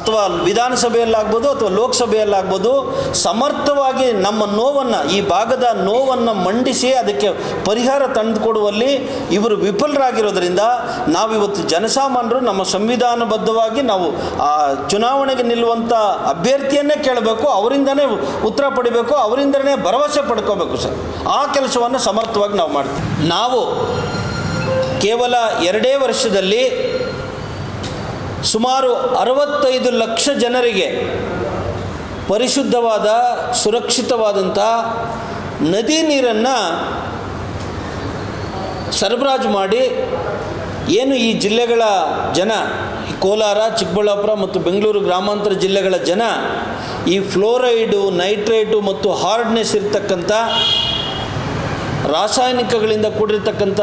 ಅಥವಾ ವಿಧಾನಸಭೆಯಲ್ಲಾಗ್ಬೋದು ಅಥವಾ ಲೋಕಸಭೆಯಲ್ಲಾಗ್ಬೋದು, ಸಮರ್ಥವಾಗಿ ನಮ್ಮ ನೋವನ್ನು, ಈ ಭಾಗದ ನೋವನ್ನು ಮಂಡಿಸಿ ಅದಕ್ಕೆ ಪರಿಹಾರ ತಂದುಕೊಡುವಲ್ಲಿ ಇವರು ವಿಫಲರಾಗಿರೋದ್ರಿಂದ ನಾವಿವತ್ತು ಜನಸಾಮಾನ್ಯರು ನಮ್ಮ ಸಂವಿಧಾನಬದ್ಧವಾಗಿ ನಾವು ಆ ಚುನಾವಣೆಗೆ ನಿಲ್ಲುವಂಥ ಅಭ್ಯರ್ಥಿಯನ್ನೇ ಕೇಳಬೇಕು, ಅವರಿಂದನೇ ಉತ್ತರ ಪಡಿಬೇಕು, ಅವರಿಂದನೇ ಭರವಸೆ ಪಡ್ಕೋಬೇಕು ಸರ್. ಆ ಕೆಲಸವನ್ನು ಸಮರ್ಥವಾಗಿ ನಾವು ಮಾಡ್ತೀವಿ. ನಾವು ಕೇವಲ ಎರಡೇ ವರ್ಷದಲ್ಲಿ ಸುಮಾರು ಅರವತ್ತೈದು ಲಕ್ಷ ಜನರಿಗೆ ಪರಿಶುದ್ಧವಾದ ಸುರಕ್ಷಿತವಾದಂಥ ನದಿ ನೀರನ್ನು ಸರಬರಾಜು ಮಾಡಿ ಏನು ಈ ಜಿಲ್ಲೆಗಳ ಜನ ಕೋಲಾರ, ಚಿಕ್ಕಬಳ್ಳಾಪುರ ಮತ್ತು ಬೆಂಗಳೂರು ಗ್ರಾಮಾಂತರ ಜಿಲ್ಲೆಗಳ ಜನ ಈ ಫ್ಲೋರೈಡು, ನೈಟ್ರೇಟು ಮತ್ತು ಹಾರ್ಡ್ನೆಸ್ ಇರ್ತಕ್ಕಂಥ ರಾಸಾಯನಿಕಗಳಿಂದ ಕೂಡಿರ್ತಕ್ಕಂಥ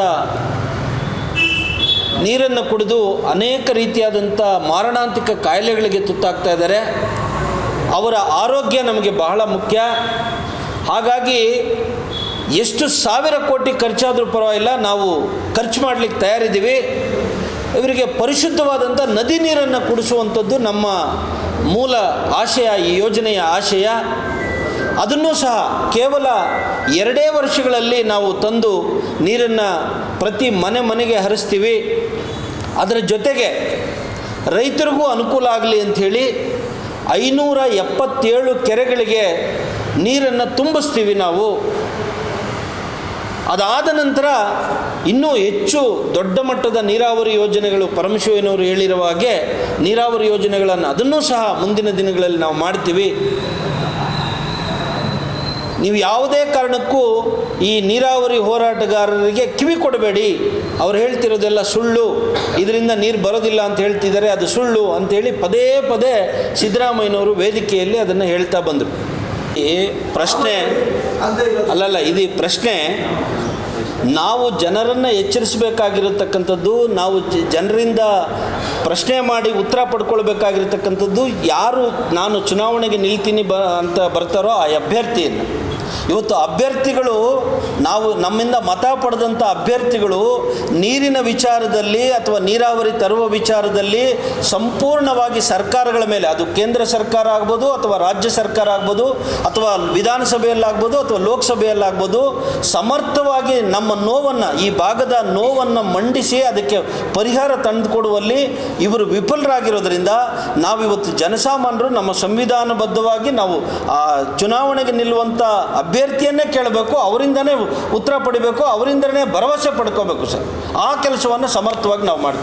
ನೀರನ್ನು ಕುಡಿದು ಅನೇಕ ರೀತಿಯಾದಂಥ ಮಾರಣಾಂತಿಕ ಕಾಯಿಲೆಗಳಿಗೆ ತುತ್ತಾಗ್ತಾ ಇದ್ದಾರೆ. ಅವರ ಆರೋಗ್ಯ ನಮಗೆ ಬಹಳ ಮುಖ್ಯ. ಹಾಗಾಗಿ ಎಷ್ಟು ಸಾವಿರ ಕೋಟಿ ಖರ್ಚಾದರೂ ಪರವಾಗಿಲ್ಲ, ನಾವು ಖರ್ಚು ಮಾಡಲಿಕ್ಕೆ ತಯಾರಿದ್ದೀವಿ. ಇವರಿಗೆ ಪರಿಶುದ್ಧವಾದಂಥ ನದಿ ನೀರನ್ನು ಕುಡಿಸುವಂಥದ್ದು ನಮ್ಮ ಮೂಲ ಆಶಯ, ಈ ಯೋಜನೆಯ ಆಶಯ. ಅದನ್ನು ಸಹ ಕೇವಲ ಎರಡೇ ವರ್ಷಗಳಲ್ಲಿ ನಾವು ತಂದು ನೀರನ್ನು ಪ್ರತಿ ಮನೆ ಮನೆಗೆ ಹರಿಸ್ತೀವಿ. ಅದರ ಜೊತೆಗೆ ರೈತರಿಗೂ ಅನುಕೂಲ ಆಗಲಿ ಅಂಥೇಳಿ ಐನೂರ ಎಪ್ಪತ್ತೇಳು ಕೆರೆಗಳಿಗೆ ನೀರನ್ನು ತುಂಬಿಸ್ತೀವಿ ನಾವು. ಅದಾದ ನಂತರ ಇನ್ನೂ ಹೆಚ್ಚು ದೊಡ್ಡ ಮಟ್ಟದ ನೀರಾವರಿ ಯೋಜನೆಗಳು ಪರಮಶಿವನವರು ಹೇಳಿರುವ ಹಾಗೆ ನೀರಾವರಿ ಯೋಜನೆಗಳನ್ನು ಅದನ್ನೂ ಸಹ ಮುಂದಿನ ದಿನಗಳಲ್ಲಿ ನಾವು ಮಾಡ್ತೀವಿ. ನೀವು ಯಾವುದೇ ಕಾರಣಕ್ಕೂ ಈ ನೀರಾವರಿ ಹೋರಾಟಗಾರರಿಗೆ ಕಿವಿ ಕೊಡಬೇಡಿ. ಅವ್ರು ಹೇಳ್ತಿರೋದೆಲ್ಲ ಸುಳ್ಳು. ಇದರಿಂದ ನೀರು ಬರೋದಿಲ್ಲ ಅಂತ ಹೇಳ್ತಿದ್ದಾರೆ, ಅದು ಸುಳ್ಳು ಅಂತೇಳಿ ಪದೇ ಪದೇ ಸಿದ್ದರಾಮಯ್ಯನವರು ವೇದಿಕೆಯಲ್ಲಿ ಅದನ್ನು ಹೇಳ್ತಾ ಬಂದರು. ಈ ಪ್ರಶ್ನೆ, ಅಲ್ಲಲ್ಲ, ಇದು ಪ್ರಶ್ನೆ, ನಾವು ಜನರನ್ನು ಎಚ್ಚರಿಸಬೇಕಾಗಿರತಕ್ಕಂಥದ್ದು, ನಾವು ಜನರಿಂದ ಪ್ರಶ್ನೆ ಮಾಡಿ ಉತ್ತರ ಪಡ್ಕೊಳ್ಬೇಕಾಗಿರ್ತಕ್ಕಂಥದ್ದು, ಯಾರು ನಾನು ಚುನಾವಣೆಗೆ ನಿಲ್ತೀನಿ ಬ, ಅಂತ ಬರ್ತಾರೋ ಆ ಅಭ್ಯರ್ಥಿಯನ್ನು. ಇವತ್ತು ಅಭ್ಯರ್ಥಿಗಳು ನಾವು ನಮ್ಮಿಂದ ಮತ ಪಡೆದಂಥ ಅಭ್ಯರ್ಥಿಗಳು ನೀರಿನ ವಿಚಾರದಲ್ಲಿ ಅಥವಾ ನೀರಾವರಿ ತರುವ ವಿಚಾರದಲ್ಲಿ ಸಂಪೂರ್ಣವಾಗಿ ಸರ್ಕಾರಗಳ ಮೇಲೆ, ಅದು ಕೇಂದ್ರ ಸರ್ಕಾರ ಆಗ್ಬೋದು ಅಥವಾ ರಾಜ್ಯ ಸರ್ಕಾರ ಆಗ್ಬೋದು ಅಥವಾ ವಿಧಾನಸಭೆಯಲ್ಲಾಗ್ಬೋದು ಅಥವಾ ಲೋಕಸಭೆಯಲ್ಲಾಗ್ಬೋದು, ಸಮರ್ಥವಾಗಿ ನಮ್ಮ ನೋವನ್ನು, ಈ ಭಾಗದ ನೋವನ್ನು ಮಂಡಿಸಿ ಅದಕ್ಕೆ ಪರಿಹಾರ ತಂದುಕೊಡುವಲ್ಲಿ ಇವರು ವಿಫಲರಾಗಿರೋದ್ರಿಂದ ನಾವಿವತ್ತು ಜನಸಾಮಾನ್ಯರು ನಮ್ಮ ಸಂವಿಧಾನಬದ್ಧವಾಗಿ ನಾವು ಚುನಾವಣೆಗೆ ನಿಲ್ಲುವಂಥ ಅಭ್ಯರ್ಥಿಯನ್ನೇ ಕೇಳಬೇಕು ಅವರಿಂದನೇ ಉತ್ತರ ಪಡಿಬೇಕು ಅವರಿಂದನೇ ಭರವಸೆ ಪಡ್ಕೋಬೇಕು ಸರ್. ಆ ಕೆಲಸವನ್ನು ಸಮರ್ಥವಾಗಿ ನಾವು ಮಾಡ್ತೀವಿ.